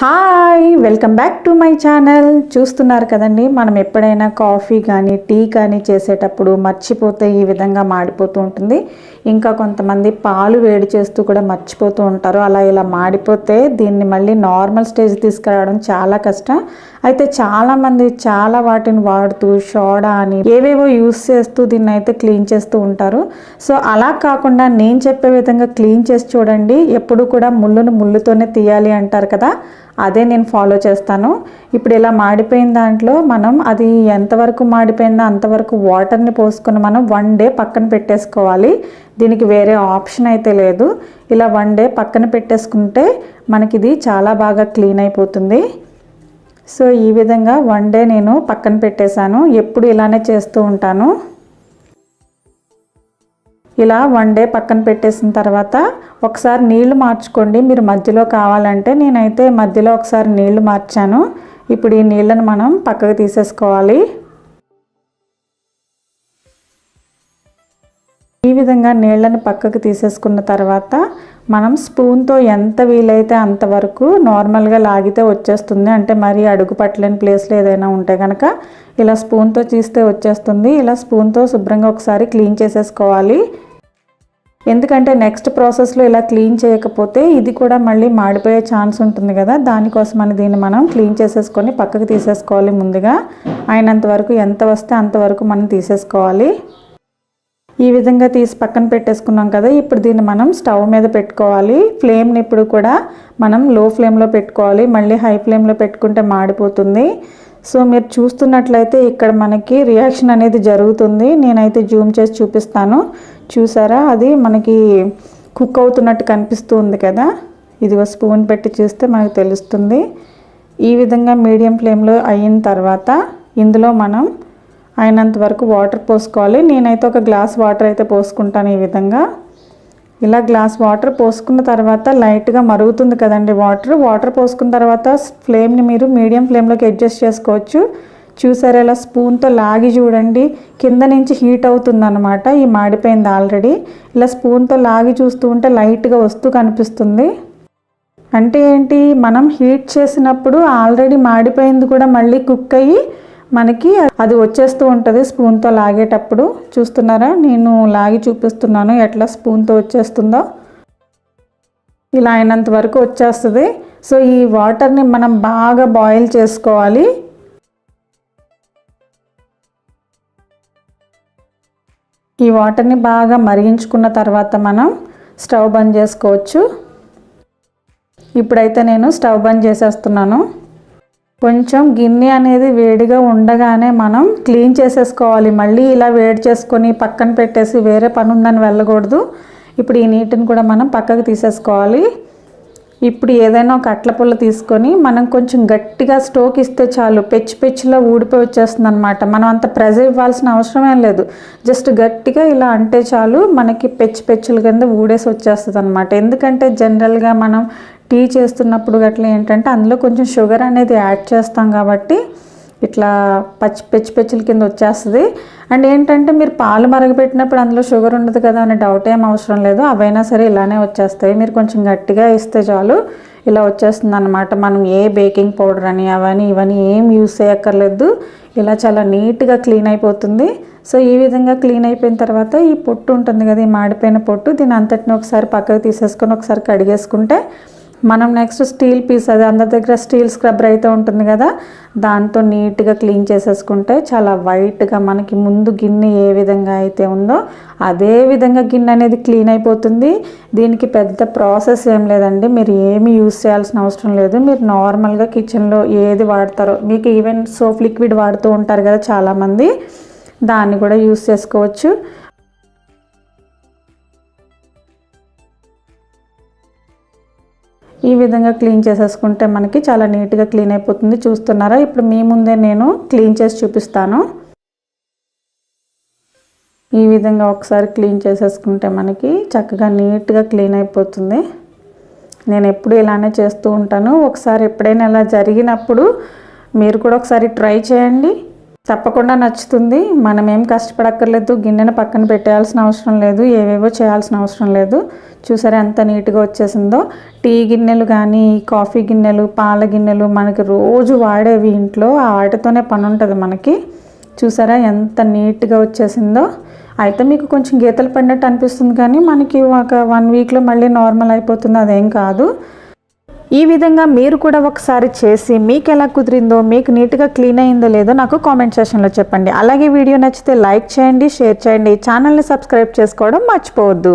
Hi. Hi welcome back to my channel. చూస్తున్నారు కదండి మనం ఎప్పుడైనా కాఫీ కానీ టీ కానీ చేసేటప్పుడు మర్చిపోతే ఈ విధంగా మాడిపోతూ ఉంటుంది. ఇంకా కొంతమంది పాలు వేడి చేస్తూ కూడా మర్చిపోతూ ఉంటారు. అలా ఇలా మాడిపోతే దీన్ని మళ్ళీ నార్మల్ స్టేజ్ తీసుకురావడం చాలా కష్టం. అయితే చాలామంది చాలా వాటిని వాడుతూ షోడా అని ఏవేవో యూస్ చేస్తూ దీన్ని అయితే క్లీన్ చేస్తూ ఉంటారు. సో అలా కాకుండా నేను చెప్పే విధంగా క్లీన్ చేసి చూడండి. ఎప్పుడు కూడా ముళ్ళును ముళ్ళుతోనే తీయాలి అంటారు కదా అదే నేను నేను ఫాలో చేస్తాను. ఇప్పుడు ఇలా మాడిపోయిన దాంట్లో మనం అది ఎంతవరకు మాడిపోయిందో అంతవరకు వాటర్ని పోసుకొని మనం వన్ డే పక్కన పెట్టేసుకోవాలి. దీనికి వేరే ఆప్షన్ అయితే లేదు. ఇలా వన్ డే పక్కన పెట్టేసుకుంటే మనకి ఇది చాలా బాగా క్లీన్ అయిపోతుంది. సో ఈ విధంగా వన్ డే నేను పక్కన పెట్టేశాను. ఎప్పుడు ఇలానే చేస్తూ ఉంటాను. ఇలా వన్ డే పక్కన పెట్టేసిన తర్వాత ఒకసారి నీళ్ళు మార్చుకోండి. మీరు మధ్యలో కావాలంటే నేనైతే మధ్యలో ఒకసారి నీళ్ళు మార్చాను. ఇప్పుడు ఈ నీళ్ళను మనం పక్కకు తీసేసుకోవాలి. ఈ విధంగా నీళ్ళని పక్కకు తీసేసుకున్న తర్వాత మనం స్పూన్తో ఎంత వీలైతే అంతవరకు నార్మల్గా లాగితే వచ్చేస్తుంది. అంటే మరీ అడుగు పట్టలేని ప్లేస్లో ఏదైనా ఉంటే కనుక ఇలా స్పూన్తో తీస్తే వచ్చేస్తుంది. ఇలా స్పూన్తో శుభ్రంగా ఒకసారి క్లీన్ చేసేసుకోవాలి. ఎందుకంటే నెక్స్ట్ ప్రాసెస్లో ఇలా క్లీన్ చేయకపోతే ఇది కూడా మళ్ళీ మాడిపోయే ఛాన్స్ ఉంటుంది కదా. దానికోసమని దీన్ని మనం క్లీన్ చేసేసుకొని పక్కకు తీసేసుకోవాలి ముందుగా. అయినంత వరకు ఎంత వస్తే అంతవరకు మనం తీసేసుకోవాలి. ఈ విధంగా తీసి పక్కన పెట్టేసుకున్నాం కదా. ఇప్పుడు దీన్ని మనం స్టవ్ మీద పెట్టుకోవాలి. ఫ్లేమ్ని ఇప్పుడు కూడా మనం లో ఫ్లేమ్లో పెట్టుకోవాలి. మళ్ళీ హై ఫ్లేమ్లో పెట్టుకుంటే మాడిపోతుంది. సో మీరు చూస్తున్నట్లయితే ఇక్కడ మనకి రియాక్షన్ అనేది జరుగుతుంది. నేనైతే జూమ్ చేసి చూపిస్తాను. చూసారా? అది మనకి కుక్ అవుతున్నట్టు కనిపిస్తుంది కదా? కదా ఇదిగో స్పూన్ పెట్టి చూస్తే మనకు తెలుస్తుంది. ఈ విధంగా మీడియం ఫ్లేమ్లో అయిన తర్వాత ఇందులో మనం అయినంత వరకు వాటర్ పోసుకోవాలి. నేనైతే ఒక గ్లాస్ వాటర్ అయితే పోసుకుంటాను ఈ విధంగా. ఇలా గ్లాస్ వాటర్ పోసుకున్న తర్వాత లైట్గా మరుగుతుంది కదండి వాటర్. వాటర్ పోసుకున్న తర్వాత ఫ్లేమ్ని మీరు మీడియం ఫ్లేమ్లోకి అడ్జస్ట్ చేసుకోవచ్చు. చూసారు ఇలా స్పూన్తో లాగి చూడండి. కింద నుంచి హీట్ అవుతుందన్నమాట. ఈ మాడిపోయింది ఆల్రెడీ. ఇలా స్పూన్తో లాగి చూస్తూ ఉంటే లైట్గా వస్తూ కనిపిస్తుంది. అంటే ఏంటి? మనం హీట్ చేసినప్పుడు ఆల్రెడీ మాడిపోయింది కూడా మళ్ళీ కుక్ అయ్యి మనకి అది వచ్చేస్తూ ఉంటుంది స్పూన్తో లాగేటప్పుడు. చూస్తున్నారా? నేను లాగి చూపిస్తున్నాను ఎట్లా స్పూన్తో వచ్చేస్తుందో. ఇలా అయినంత వరకు వచ్చేస్తుంది. సో ఈ వాటర్ని మనం బాగా బాయిల్ చేసుకోవాలి. ఈ వాటర్ని బాగా మరిగించుకున్న తర్వాత మనం స్టవ్ బంద్ చేసుకోవచ్చు. ఇప్పుడైతే నేను స్టవ్ బంద్ చేసేస్తున్నాను. కొంచెం గిన్నె అనేది వేడిగా ఉండగానే మనం క్లీన్ చేసేసుకోవాలి. మళ్ళీ ఇలా వేడి చేసుకొని పక్కన పెట్టేసి వేరే పని ఉందని వెళ్ళకూడదు. ఇప్పుడు ఈ నీటిని కూడా మనం పక్కకు తీసేసుకోవాలి. ఇప్పుడు ఏదైనా ఒక అట్ల పుల్ల తీసుకొని మనం కొంచెం గట్టిగా స్టోక్ ఇస్తే చాలు పెచ్చి పెచ్చులో ఊడిపోయి వచ్చేస్తుంది అనమాట మనం అంత ప్రెజర్ ఇవ్వాల్సిన అవసరం ఏం లేదు. జస్ట్ గట్టిగా ఇలా అంటే చాలు మనకి పెచ్చి పెచ్చుల కింద ఊడేసి వచ్చేస్తుంది అనమాట ఎందుకంటే జనరల్గా మనం టీ చేస్తున్నప్పుడు గట్ల ఏంటంటే అందులో కొంచెం షుగర్ అనేది యాడ్ చేస్తాం కాబట్టి ఇట్లా పచ్చి పెచ్చి పెచ్చుల కింద వచ్చేస్తుంది. అండ్ ఏంటంటే మీరు పాలు మరగపెట్టినప్పుడు అందులో షుగర్ ఉండదు కదా అనే డౌట్ ఏం అవసరం లేదు. అవైనా సరే ఇలానే వచ్చేస్తాయి. మీరు కొంచెం గట్టిగా ఇస్తే చాలు ఇలా వచ్చేస్తుంది అనమాట మనం ఏ బేకింగ్ పౌడర్ అని అవని ఇవని ఏం యూస్ చేయక్కర్లేదు. ఇలా చాలా నీట్గా క్లీన్ అయిపోతుంది. సో ఈ విధంగా క్లీన్ అయిపోయిన తర్వాత ఈ పొట్టు ఉంటుంది కదా ఈ మాడిపోయిన పొట్టు దీని అంతటిని ఒకసారి పక్కకు తీసేసుకొని ఒకసారి కడిగేసుకుంటే మనం నెక్స్ట్ స్టీల్ పీస్ అది అందరి దగ్గర స్టీల్ స్క్రబ్బర్ అయితే ఉంటుంది కదా దాంతో నీట్గా క్లీన్ చేసేసుకుంటే చాలా వైట్గా మనకి ముందు గిన్నె ఏ విధంగా అయితే ఉందో అదే విధంగా గిన్నె అనేది క్లీన్ అయిపోతుంది. దీనికి పెద్ద ప్రాసెస్ ఏం లేదండి. మీరు ఏమి యూస్ చేయాల్సిన అవసరం లేదు. మీరు నార్మల్గా కిచెన్లో ఏది వాడతారో మీకు ఈవెన్ సోప్ లిక్విడ్ వాడుతూ ఉంటారు కదా చాలామంది దాన్ని కూడా యూస్ చేసుకోవచ్చు. ఈ విధంగా క్లీన్ చేసేసుకుంటే మనకి చాలా నీట్గా క్లీన్ అయిపోతుంది. చూస్తున్నారా? ఇప్పుడు మీ ముందే నేను క్లీన్ చేసి చూపిస్తాను. ఈ విధంగా ఒకసారి క్లీన్ చేసేసుకుంటే మనకి చక్కగా నీట్గా క్లీన్ అయిపోతుంది. నేను ఎప్పుడు ఇలానే చేస్తూ ఉంటాను. ఒకసారి ఎప్పుడైనా ఇలా జరిగినప్పుడు మీరు కూడా ఒకసారి ట్రై చేయండి. తప్పకుండా నచ్చుతుంది. మనమేం కష్టపడక్కర్లేదు. గిన్నెను పక్కన పెట్టేయాల్సిన అవసరం లేదు. ఏవేవో చేయాల్సిన అవసరం లేదు. చూసారా ఎంత నీట్గా వచ్చేసిందో. టీ గిన్నెలు కానీ కాఫీ గిన్నెలు పాల గిన్నెలు మనకి రోజు వాడేవి ఇంట్లో. ఆ వాటితోనే పని ఉంటుంది మనకి. చూసారా ఎంత నీట్గా వచ్చేసిందో. అయితే మీకు కొంచెం గీతలు పడినట్టు అనిపిస్తుంది కానీ మనకి ఒక వన్ వీక్లో మళ్ళీ నార్మల్ అయిపోతుంది. అదేం కాదు. ఈ విధంగా మీరు కూడా ఒకసారి చేసి మీకు ఎలా కుదిరిందో మీకు నీట్గా క్లీన్ అయిందో లేదో నాకు కామెంట్ సెషన్లో చెప్పండి. అలాగే వీడియో నచ్చితే లైక్ చేయండి షేర్ చేయండి. ఛానల్ని సబ్స్క్రైబ్ చేసుకోవడం మర్చిపోవద్దు.